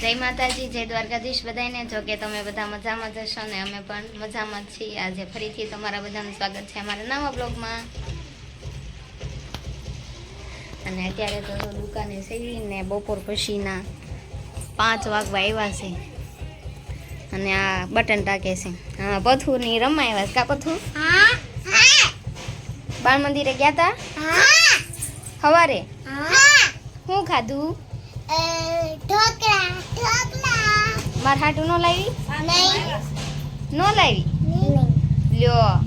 જય માતાજી જય દ્વારકાધીશ બધાને જો કે તમે બધા મજામાં જ હશો ને અમે પણ મજામાં છીએ. આજે ફરીથી તમારા બધાનું સ્વાગત છે અમારા નવા બ્લોગમાં. અને અત્યારે તો દુકાને સેવીને બપોર પછીના પાંચ વાગવા આવ્યા છે. અને આ બટન ટાકે છે. હા પથુરની રમવા આવ્યા છે કા પથુ? બાળ મંદિરે ગયા તા? સવારે? શું ખાધું? ઢોકળા. માર હાટું ન લાવી? નહીં. નો લાવી? લ્યો.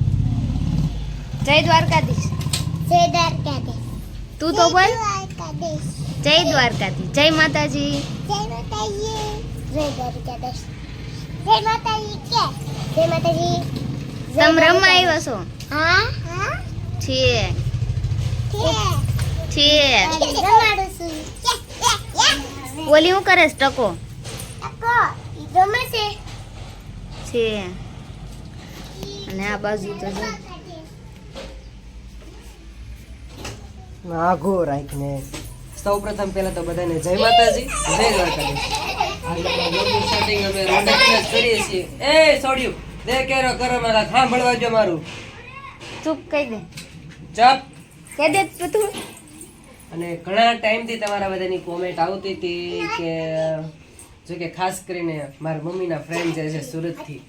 જય દ્વારકાધીશ. જય દ્વારકાધીશ. તું તો બોલ. જય દ્વારકાધીશ. જય માતાજી. જય માતાજી. જય દ્વારકાધીશ. જય માતાજી કે? જય માતાજી. તમ રમવા. આવ્યો છો? હા? હા છે છે છે રમાડું છું. ઓલી હું કરે ટકો. ગમે છે. છે. અને આ બાજુ તો જો. આઘો રાખને. સૌ પ્રથમ પહેલા તો બધાને જય માતાજી જય દ્વારકાધીશ. અમે કરીએ છીએ એ છોડ્યું દે કેરો કરો મારા સાંભળવા જો મારું. ચૂપ કહી દે. ચપ. કહી દે તું. અને ઘણા ટાઈમથી તમારા બધાની કોમેન્ટ આવતી હતી કે, જો કે ખાસ કરીને મારા મમ્મીના ફ્રેન્ડ જે છે સુરતથી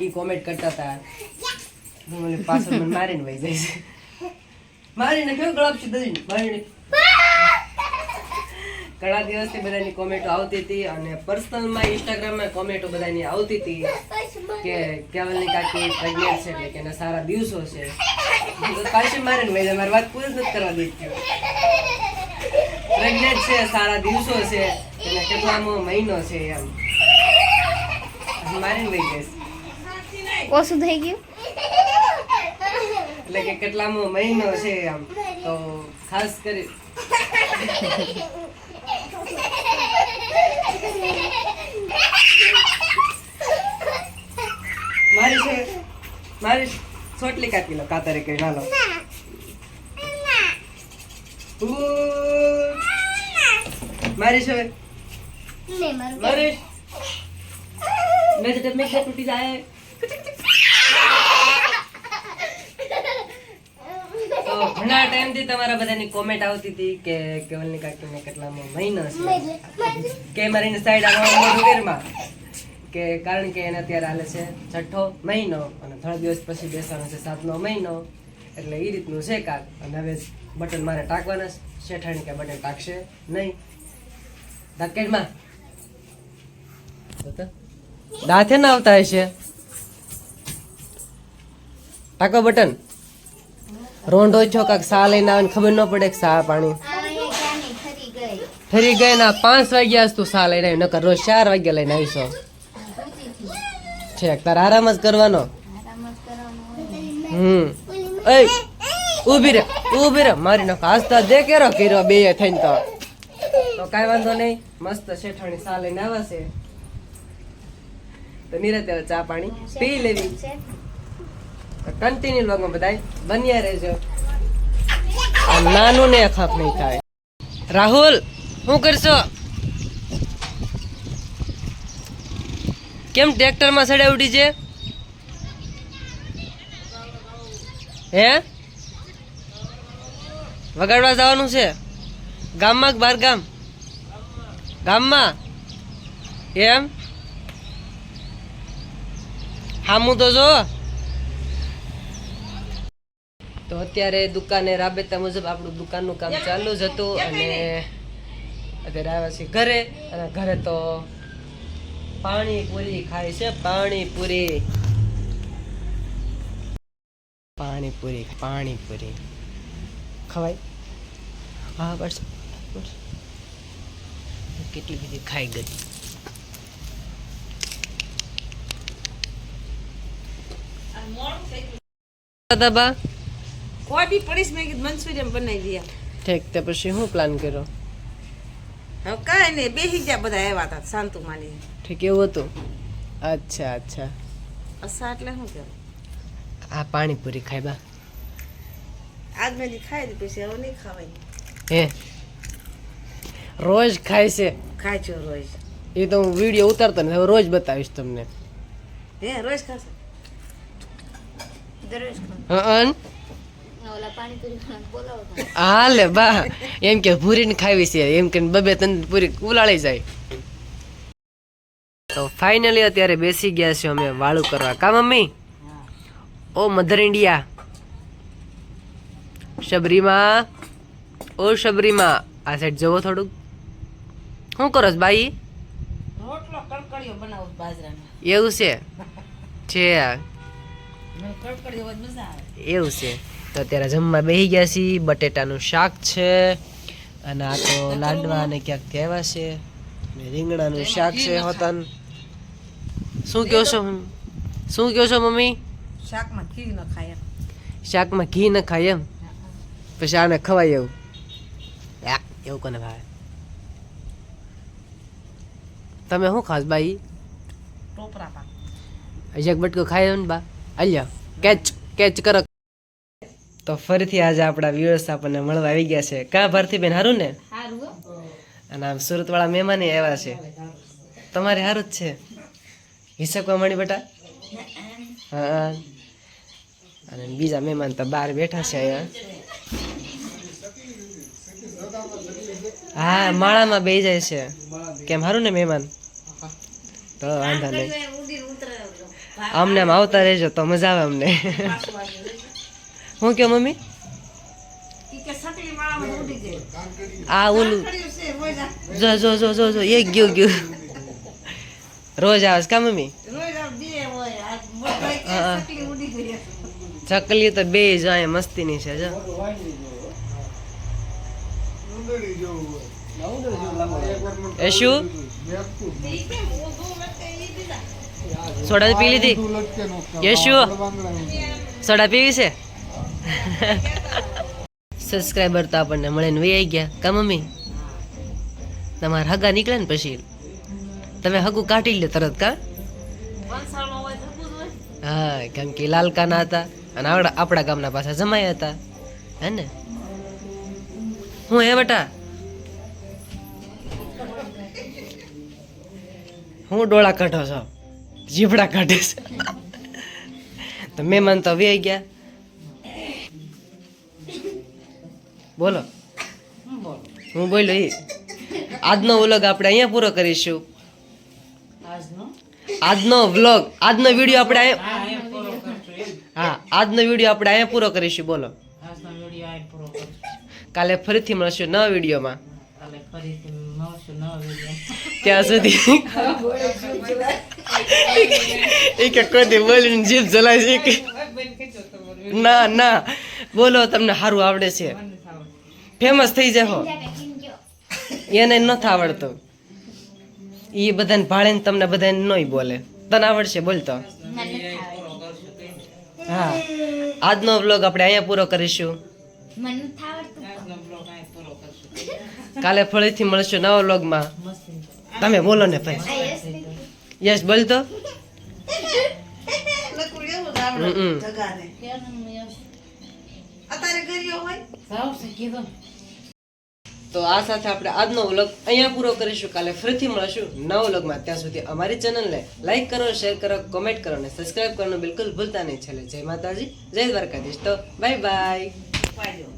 એ કોમેન્ટ કરતા હતા. મને પાછળ મને મારીને વહી જાય છે. મારીને કેવું ગળાપ છે દઈને મારીને. ઘણા દિવસથી બધાની કોમેન્ટો આવતી હતી અને પર્સનલમાં ઇન્સ્ટાગ્રામમાં કોમેન્ટો બધાની આવતી હતી કે, કેવલની કાકી પ્રેગ્નેન્ટ છે કે એના સારા દિવસો છે. પાછી મારીને ને મારી વાત પૂરી નથી કરવા દેતી. છે સારા દિવસો છે. એટલે કેટલામો મહિનો છે એમ. મારીને લઈ જઈશ. ઓછું થઈ ગયું? એટલે કે કેટલામો મહિનો છે એમ. તો ખાસ કરી. મારી છે મારી ચોટલી કાપી લો કાતરે કઈ ના લો. મારી હવે. ને મારું મારી મેં તો મેં તૂટી જાય? ઘણા ટાઈમથી તમારા બધાની કોમેન્ટ આવતી હતી કે કેવલની કાકીને કેટલામાં મહિના છે. કે મારીને સાઈડ આવવાનું વગેરેમાં કે કારણ કે એને અત્યારે હાલે છે છઠ્ઠો મહિનો અને ત્રણ દિવસ પછી બેસવાનો છે સાતમો મહિનો. એટલે એ રીતનું છે કાક. અને હવે બટન મારે ટાંકવાના છે. શેઠાણી કે બટન ટાંકશે નહીં. ધકેડમાં. દાંતે ના આવતા હશે? ટાકો બટન. રોંઢો છો કાક સા લઈને આવે ખબર ન પડે કે સા પાણી. ફરી ગઈ ના પાંચ વાગ્યા તું સા લઈને આવી નકર રોજ ચાર વાગ્યા લઈને આવીશો. છે તારે આરામ જ કરવાનો. હમ. એ ઊભી રે ઊભી રે. મારી નાખો આજ તો દે કેરો કર્યો બે થઈને તો. તો કાંઈ વાંધો નહીં. મસ્ત શેઠાણી સા લઈને આવ્યા છે. તો નિરતે ચા પાણી પી લેવી. કન્ટિન્યુ લોકો બધાય બન્યા રહેજો. નાનું ને ખપ નહીં થાય. રાહુલ શું કરશો? કેમ ટ્રેક્ટરમાં સડે ઉડી છે? હે? વગાડવા જવાનું છે? ગામમાં કે બહાર ગામ? ગામમાં? એમ? હામું તો જો. તો અત્યારે દુકાને રાબેતા મુજબ આપણું દુકાનનું કામ ચાલુ જ હતું અને અત્યારે આવ્યા છીએ ઘરે અને ઘરે તો પાણીપુરી ખાય છે, પાણીપુરી. પાણીપુરી પાણીપુરી. ખવાય? હા, બસ. બસ. કેટલી બધી ખાઈ ગઈ. દાદા કોઈ બી પડીશ મેં કીધું મંચુરિયન બનાવી દઈએ. ઠીક તે પછી શું પ્લાન કર્યો? હવે કાંઈ નહીં બેસી ગયા બધા આવ્યા હતા શાંતુ માની. ઠીક એવું હતું? અચ્છા અચ્છા. અસા એટલે શું કહેવાય આ પાણીપુરી ખાઈ બા. આજ મેં ખાઈ દીધી પછી હવે નહીં ખાવાય. હે? રોજ ખાય છે. ખાય છે રોજ. એ તો હું વીડિયો ઉતારતો ને હવે રોજ બતાવીશ તમને. હે રોજ ખાશે? હં બા. એમ કે ભૂરીને ખાવી છે એમ કે બબે તન પૂરી ઉલાળી જાય. તો ફાઇનલી અત્યારે બેસી ગયા છે અમે વાળું કરવા. કા મમ્મી? ઓ મધર ઇન્ડિયા શબરીમાં. ઓ શબરીમાં. આ સાઈડ જવો થોડુંક. શું કરો છો બાઈ રોટલો કડકડીયો બનાવું બાજરાનો. એવું છે? છે મજા આવે. એવું છે. તો અત્યારે જમવા બેસી ગયા છીએ. બટેટાનું શાક છે અને આ તો લાડવા અને ક્યાંક કહેવા છે? ને રીંગણાનું શાક છે હોતન. શું કહો છો શું કહો છો મમ્મી? શાકમાં ઘી ન ખાય એમ. શાકમાં ઘી ન ખાય એમ? પછી આને ખવાય એવું? એવું કોને ભાવે? તમે શું ખાસ ટોપરા પાક. અજક બટકો ખાય ને બા. અલ્યા કેચ કેચ કરો. તો ફરીથી આજે આપણા વ્યુઅર્સ આપણને મળવા આવી ગયા છે. કા ભારતી બેન હારું ને અને આમ સુરત વાળા મહેમાન આવ્યા છે. તમારે હારું જ છે. હિસકવા મળી બેટા? હા. અને બીજા મહેમાન તો બહાર બેઠા છે અહીંયા. હા માળામાં બે જાય છે. કેમ હારું ને મહેમાન? તો વાંધો નહીં. અમને આમ આવતા રહેજો તો મજા આવે અમને. હું કયો મમ્મી? આ ઓલું જો જો જો જો જો એક ગયું ગયું. રોજ આવે છે કા મમ્મી? ચકલી તો બે હોય મસ્તીની છે એક એ શું સોડા પી લીધી. યશુ? સોડા પીવી છે? સબસ્ક્રાઈબર તો આપણને મળે ને આવી ગયા. કા મમ્મી? તમારા હગા નીકળે ને પછી? તમે હગું કાઢી લે તરત કા? હા, કેમ કે લાલકાના હતા અને આપણા ગામના પાછા જમાયા હતા. હે ને? હું હે બેટા? હું ડોળા કાઢો છો? જીભડા કાઢે છે. તો મહેમાન તો વે ગયા. બોલો. હું બોલો એ આજનો વ્લોગ આપણે અહીંયા પૂરો કરીશું. આજનો? આજનો વ્લોગ આજનો વીડિયો આપણે હા આજનો વીડિયો આપણે અહીંયા પૂરો કરીશું બોલો આજનો વીડિયો આ પૂરો કરશું કાલે ફરીથી મળશું નવા વિડીયોમાં. કાલે ફરીથી મળશું નવો વીડિયો ત્યાં સુધી. એ કે કોઈ બોલીને જીભ જલાય છે ના ના. બોલો તમને સારું આવડે છે. ફેમસ થઈ જાઓ એને નથી આવડતું. એ બધાને ભાળે તમને બધાને નહીં બોલે. તને આવડશે બોલતો હા. આજનો વ્લોગ આપણે અહીંયા પૂરો કરીશું. મને થાવડતું આજનો બ્લોગ આ પૂરો કરશું કાલે ફરીથી મળશું નવા વ્લોગમાં. તમે બોલો ને ભાઈ. યસ સાવશે કીધું તો આ સાથે આપણે આજનો વ્લોગ અહીંયા પૂરો કરીશું. કાલે ફરીથી મળશું નવો વ્લોગમાં. ત્યાં સુધી અમારી ચેનલને લાઈક કરો, શેર કરો, કોમેન્ટ કરો અને સબસ્ક્રાઇબ કરવાનું બિલકુલ ભૂલતા નહીં. છેલ્લે જય માતાજી, જય દ્વારકાધીશ. તો બાય બાય